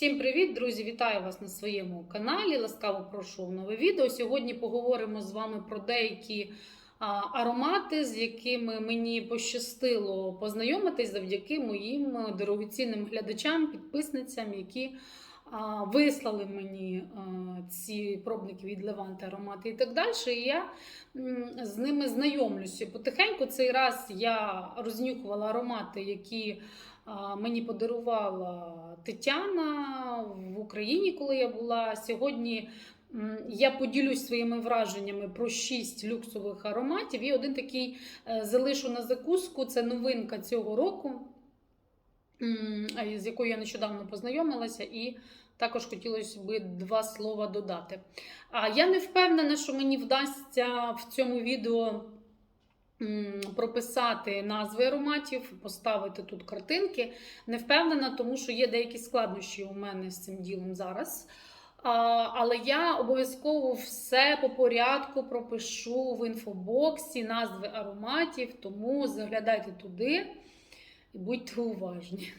Всім привіт, друзі! Вітаю вас на своєму каналі. Ласкаво прошу в нове відео. Сьогодні поговоримо з вами про деякі аромати, з якими мені пощастило познайомитись завдяки моїм дорогоцінним глядачам, підписницям, які вислали мені ці пробники від Леванти аромати і так далі. І я з ними знайомлюся. Потихеньку цей раз я рознюхувала аромати, які мені подарувала Тетяна в Україні, коли я була. Сьогодні я поділюсь своїми враженнями про шість люксових ароматів. І один такий е, залишу на закуску. Це новинка цього року, з якою я нещодавно познайомилася. І також хотілося б два слова додати. А я не впевнена, що мені вдасться в цьому відео прописати назви ароматів, поставити тут картинки. Не впевнена, тому що є деякі складнощі у мене з цим ділом зараз. Але я обов'язково все по порядку пропишу в інфобоксі, назви ароматів, тому заглядайте туди і будьте уважні.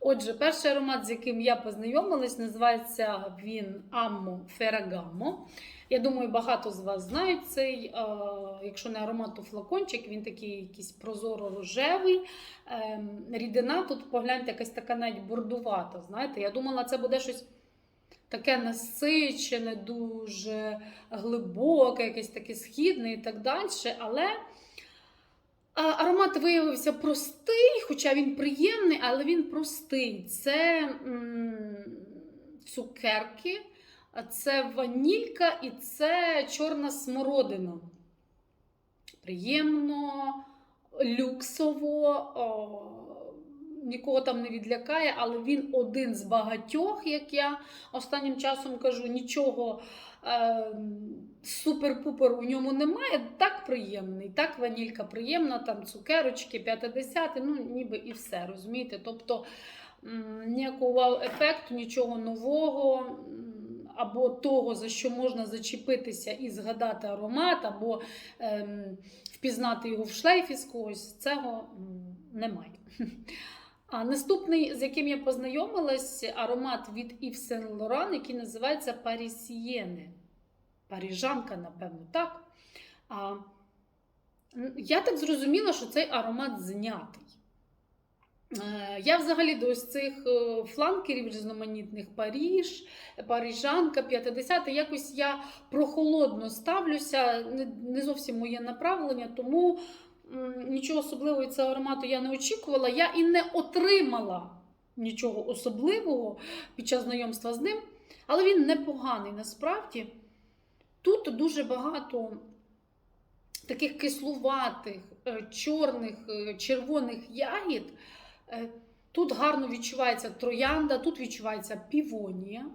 Отже, перший аромат, з яким я познайомилась, називається він Ammo Ferragamo. Я думаю, багато з вас знають цей, е, якщо не аромат, то флакончик, він такий якийсь прозоро-рожевий. Е, рідина тут, погляньте, якась така навіть бордувата. Знаєте, я думала, це буде щось таке насичене, дуже глибоке, якесь таке східне і так далі. Але аромат виявився простий, хоча він приємний, але він простий. Це цукерки. Це ванілька і це чорна смородина. Приємно, люксово, о, нікого там не відлякає, але він один з багатьох, як я останнім часом кажу, нічого е, супер-пупер у ньому немає. Так приємний, так ванілька приємна, там цукерочки, 50, ну ніби і все, розумієте? Тобто ніякого вау-ефекту, нічого нового. Або того, за що можна зачепитися і згадати аромат, або ем, впізнати його в шлейфі з когось, цього немає. А наступний, з яким я познайомилась, аромат від Yves Saint Laurent, який називається Парісієне. Паріжанка, напевно, так. А, я так зрозуміла, що цей аромат знятий. Е, Я взагалі до ось цих е, фланкерів різноманітних Паріж, Парижанка, 50 якось я прохолодно ставлюся, не, зовсім моє направлення, тому нічого особливого цього аромату я не очікувала. Я і не отримала нічого особливого під час знайомства з ним, але він непоганий насправді. Тут дуже багато таких кислуватих, е, чорних, е, червоних ягід. Е, Тут гарно відчувається троянда, тут відчувається півонія.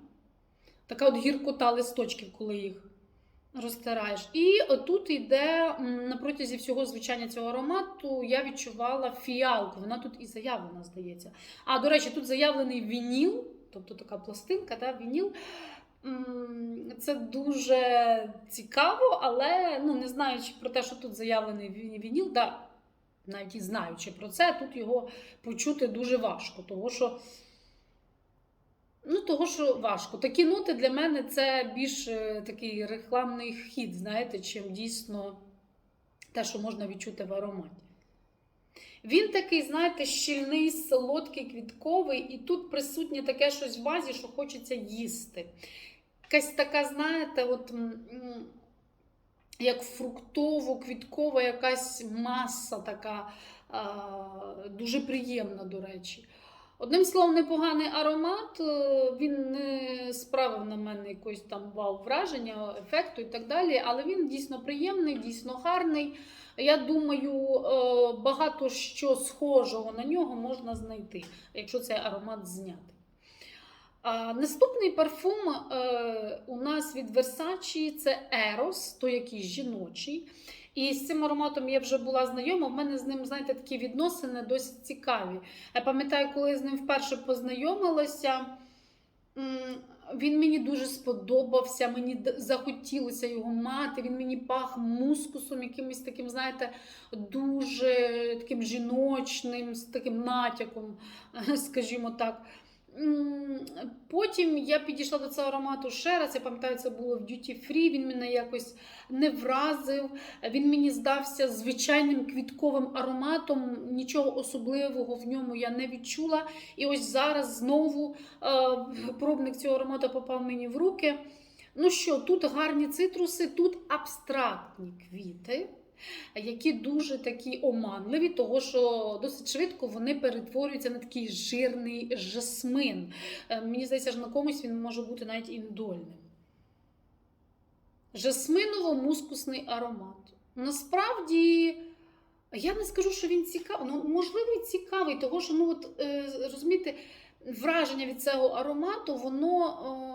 Така от гіркота листочків, коли їх розтираєш. І тут йде на протязі всього звучання цього аромату, я відчувала фіалку. Вона тут і заявлена, здається. А, до речі, тут заявлений вініл, тобто така пластинка, та, вініл. Це дуже цікаво, але ну, не знаючи про те, що тут заявлений вініл, да, навіть і знаючи про це, тут його почути дуже важко. Того, що, ну, того, що важко. Такі ноти для мене це більш е, такий рекламний хід, знаєте, чим дійсно те, що можна відчути в ароматі. Він такий, знаєте, щільний, солодкий, квітковий, і тут присутнє таке щось в вазі, що хочеться їсти. Якась така, знаєте, от. як фруктово-квіткова якась маса така, дуже приємна, до речі. Одним словом, непоганий аромат, е, він не справив на мене якось там вау враження, ефекту і так далі, але він дійсно приємний, дійсно гарний. Я думаю, е, багато що схожого на нього можна знайти, якщо цей аромат зняти. Наступний парфум е, у нас від Versace це Eros, той який жіночий. І з цим ароматом я вже була знайома. В мене з ним, знаєте, такі відносини досить цікаві. Я пам'ятаю, коли я з ним вперше познайомилася, він мені дуже сподобався, мені захотілося його мати. Він мені пах мускусом, якимось таким, знаєте, дуже таким жіночним, з таким натяком, скажімо так. Потім я підійшла до цього аромату ще раз. Я пам'ятаю, це було в Duty Free. Він мене якось не вразив. Він мені здався звичайним квітковим ароматом. Нічого особливого в ньому я не відчула. І ось зараз знову е, пробник цього аромату попав мені в руки. Ну що, тут гарні цитруси, тут абстрактні квіти які дуже такі оманливі, того що досить швидко вони перетворюються на такий жирний жасмин. Е, Мені здається, що на комусь він може бути навіть індольним. Жасминово-мускусний аромат. Насправді, я не скажу, що він цікавий. Ну, можливо, цікавий, того що, ну, от, е, розумієте, враження від цього аромату, воно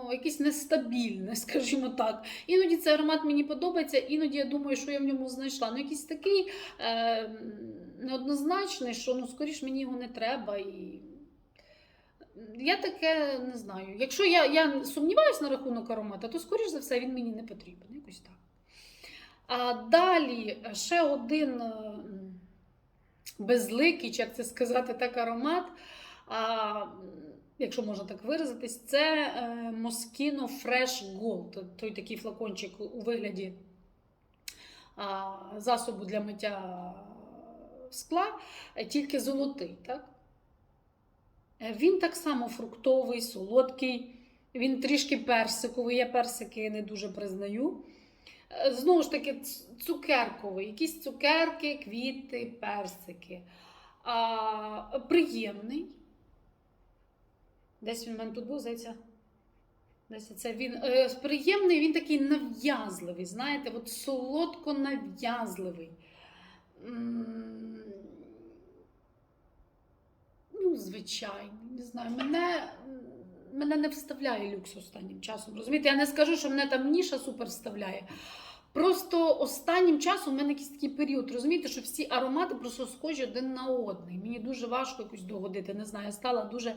о, якесь нестабільне, скажімо так. Іноді цей аромат мені подобається, іноді я думаю, що я в ньому знайшла. Ну, якийсь такий е, неоднозначний, що ну, скоріш мені його не треба. І... Я таке не знаю. Якщо я, я сумніваюся на рахунок аромата, то, скоріш за все, він мені не потрібен. Якось так. А далі ще один е, безликий, як це сказати, так аромат. А, якщо можна так виразитись, це е, Moschino Fresh Gold. Той такий флакончик у вигляді засобу для миття скла, е, тільки золотий. Так? Е, Він так само фруктовий, солодкий, він трішки персиковий. Я персики не дуже признаю. Знову ж таки, цукерковий, якісь цукерки, квіти, персики. А, приємний. Десь він в мене тут був, здається. Десь це він е, приємний, він такий нав'язливий, знаєте, от солодко нав'язливий. Ну, звичайний, не знаю. Мене, мене не вставляє люкс останнім часом. Розумієте, я не скажу, що мене там ніша супер вставляє. Просто останнім часом в мене якийсь такий період, розумієте, що всі аромати просто схожі один на одний. Мені дуже важко якось догодити. Не знаю, я стала дуже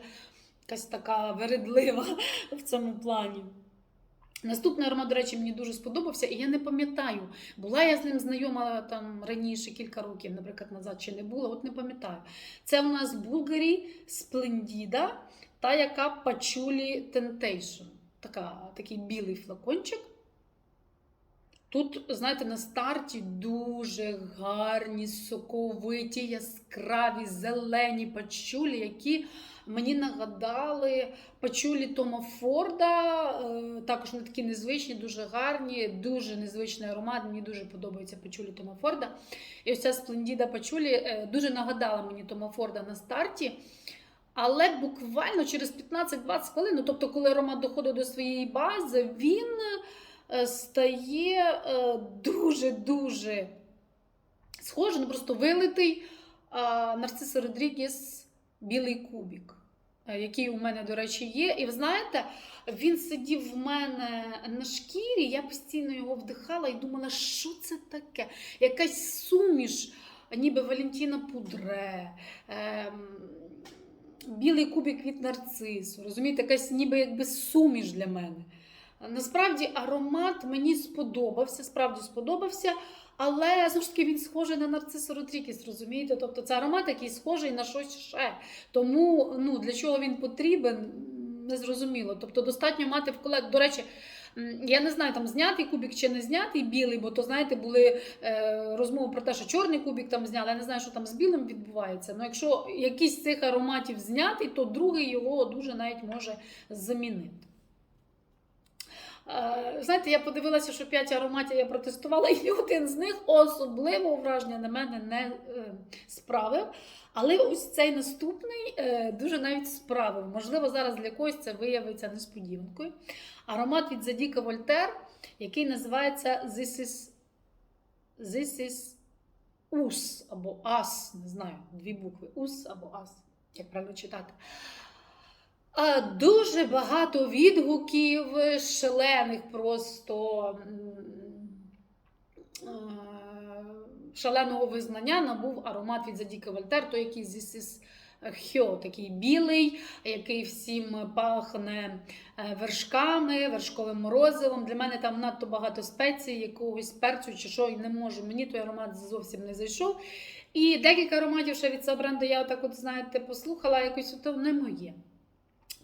якась така вередлива в цьому плані. Наступний аромат, до речі, мені дуже сподобався, і я не пам'ятаю, була я з ним знайома там раніше кілька років, наприклад, назад чи не була, от не пам'ятаю. Це у нас Булгарі Сплендіда, та яка Пачулі Тентейшн. Така, такий білий флакончик. Тут, знаєте, на старті дуже гарні, соковиті, яскраві, зелені пачулі, які мені нагадали пачулі Тома Форда. Е, Також вони такі незвичні, дуже гарні, дуже незвичний аромат. Мені дуже подобається пачулі Тома Форда. І ось ця сплендіда пачулі е, дуже нагадала мені Тома Форда на старті. Але буквально через 15-20 хвилин, ну, тобто, коли аромат доходить до своєї бази, він стає е, дуже-дуже схожий, ну просто вилитий а, Нарцисо Родрігес білий кубік, е, який у мене, до речі, є. І ви знаєте, він сидів в мене на шкірі, я постійно його вдихала і думала, що це таке? Якась суміш, ніби Валентіна Пудре. Ем, Білий кубик від нарцису, розумієте, якась ніби якби суміш для мене. Насправді аромат мені сподобався, справді сподобався, але знову ж таки він схожий на нарцису Родрігес, розумієте? Тобто це аромат, який схожий на щось ще. Тому ну, для чого він потрібен, не зрозуміло. Тобто достатньо мати в колег. До речі, я не знаю, там знятий кубик чи не знятий білий, бо то, знаєте, були е, розмови про те, що чорний кубик там зняли. Я не знаю, що там з білим відбувається. Ну, якщо якийсь з цих ароматів знятий, то другий його дуже навіть може замінити. Е, Знаєте, я подивилася, що 5 ароматів я протестувала, і один з них особливого враження на мене не е, справив. Але ось цей наступний е, дуже навіть справив. Можливо, зараз для когось це виявиться несподіванкою. Аромат від Задіка Вольтер, який називається This is, This is Us або Ас, не знаю, дві букви Ус або Ас, як правильно читати. Дуже багато відгуків, шалених просто е, шаленого визнання набув аромат від Задіка Вольтер, той який This is Хьо, такий білий, який всім пахне е, вершками, вершковим морозивом. Для мене там надто багато спецій, якогось перцю чи що, і не можу. Мені той аромат зовсім не зайшов. І декілька ароматів ще від цього бренду я так от, знаєте, послухала, якось то не моє.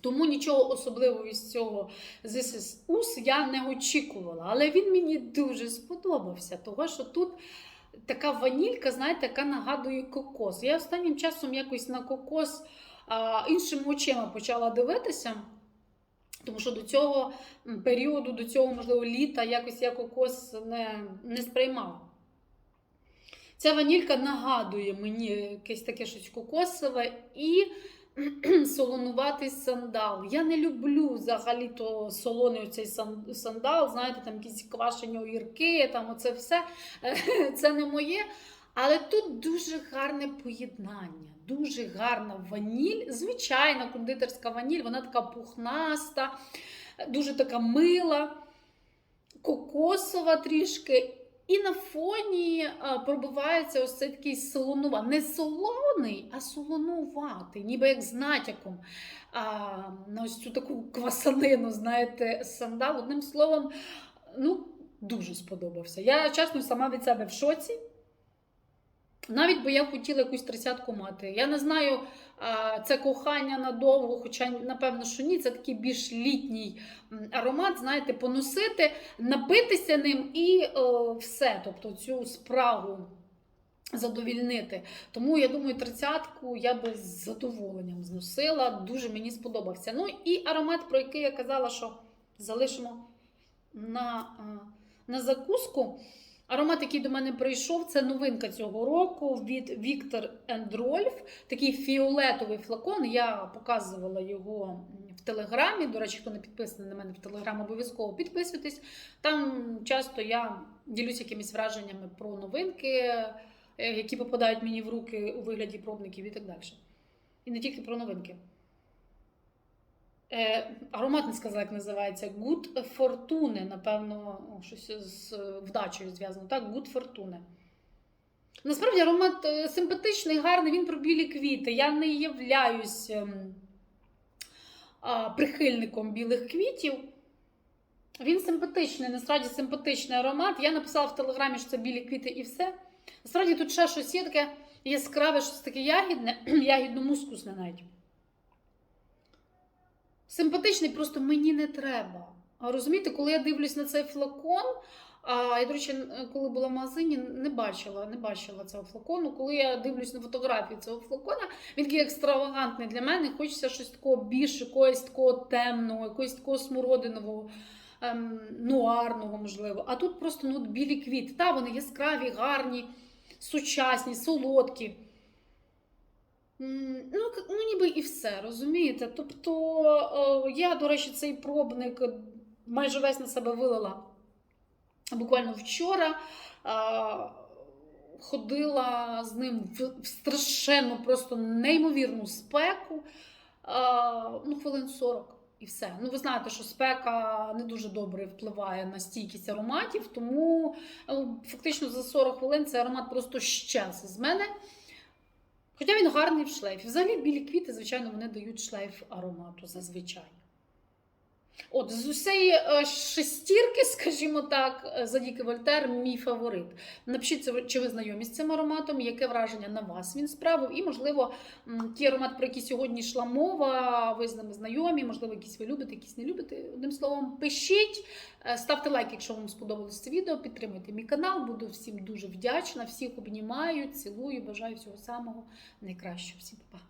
Тому нічого особливого із цього is Us я не очікувала. Але він мені дуже сподобався, того що тут така ванілька, знаєте, яка нагадує кокос. Я останнім часом якось на кокос а, іншими очима почала дивитися. Тому що до цього періоду, до цього, можливо, літа якось я кокос не, не сприймала. Ця ванілька нагадує мені якесь таке щось кокосове і солонуватий сандал. Я не люблю взагалі-то солоний оцей сан- сандал, знаєте, там якісь квашені огірки, там оце все. Це не моє. Але тут дуже гарне поєднання, дуже гарна ваніль. Звичайна кондитерська ваніль, вона така пухнаста, дуже така мила, кокосова трішки. І на фоні а, пробивається ось цей такий солонува. Не солоний, а солонуватий, ніби як з натяком. А, на ось цю таку квасанину, знаєте, сандал. Одним словом, ну, дуже сподобався. Я чесно сама від себе в шоці. Навіть би я хотіла якусь тридцятку мати. Я не знаю, це кохання надовго, хоча, напевно, що ні, це такий більш літній аромат, знаєте, поносити, напитися ним і е, все. Тобто цю спрагу задовільнити. Тому я думаю, тридцятку я би з задоволенням зносила. Дуже мені сподобався. Ну і аромат, про який я казала, що залишимо на, е, на закуску. Аромат, який до мене прийшов, це новинка цього року від Victor Rolf. Такий фіолетовий флакон. Я показувала його в Телеграмі. До речі, хто не підписаний на мене в Телеграм, обов'язково підписуйтесь. Там часто я ділюсь якимись враженнями про новинки, е, які попадають мені в руки у вигляді пробників і так далі. І не тільки про новинки. Е, аромат не сказала, як називається. Good Fortune, напевно, щось з вдачею зв'язано. Так, Good Fortune. Насправді аромат е, симпатичний, гарний, він про білі квіти. Я не являюсь ем, а, прихильником білих квітів. Він симпатичний, насправді симпатичний аромат. Я написала в телеграмі, що це білі квіти і все. Насправді тут ще щось є таке яскраве, щось таке ягідне, ягідно-мускусне навіть. Симпатичний, просто мені не треба. Розумієте, коли я дивлюсь на цей флакон, а я, до речі, коли була в магазині, не бачила, не бачила цього флакону. Коли я дивлюсь на фотографії цього флакона, він такий екстравагантний для мене. Хочеться щось такого більш якогось такого темного, якогось такого смородинового, ем, нуарного, можливо. А тут просто ну, білі квіти. Та, вони яскраві, гарні, сучасні, солодкі. Ну, ну, ніби і все, розумієте? Тобто, я, до речі, цей пробник майже весь на себе вилила буквально вчора. Ходила з ним в страшенну, просто неймовірну спеку. Ну, хвилин 40 і все. Ну, ви знаєте, що спека не дуже добре впливає на стійкість ароматів, тому фактично за 40 хвилин цей аромат просто щез з мене. Хоча він гарний в шлейфі. Взагалі білі квіти, звичайно, вони дають шлейф аромату зазвичай. От, з усієї е, шестірки, скажімо так, е, Задіки Вольтер мій фаворит. Напишіть, чи ви знайомі з цим ароматом, яке враження на вас він справив. І, можливо, ті аромати, про які сьогодні йшла мова, ви з ними знайомі, можливо, якісь ви любите, якісь не любите. Одним словом, пишіть, е, ставте лайк, якщо вам сподобалось це відео, підтримуйте мій канал. Буду всім дуже вдячна. Всіх обнімаю, цілую, бажаю всього самого найкращого. Всім па-па.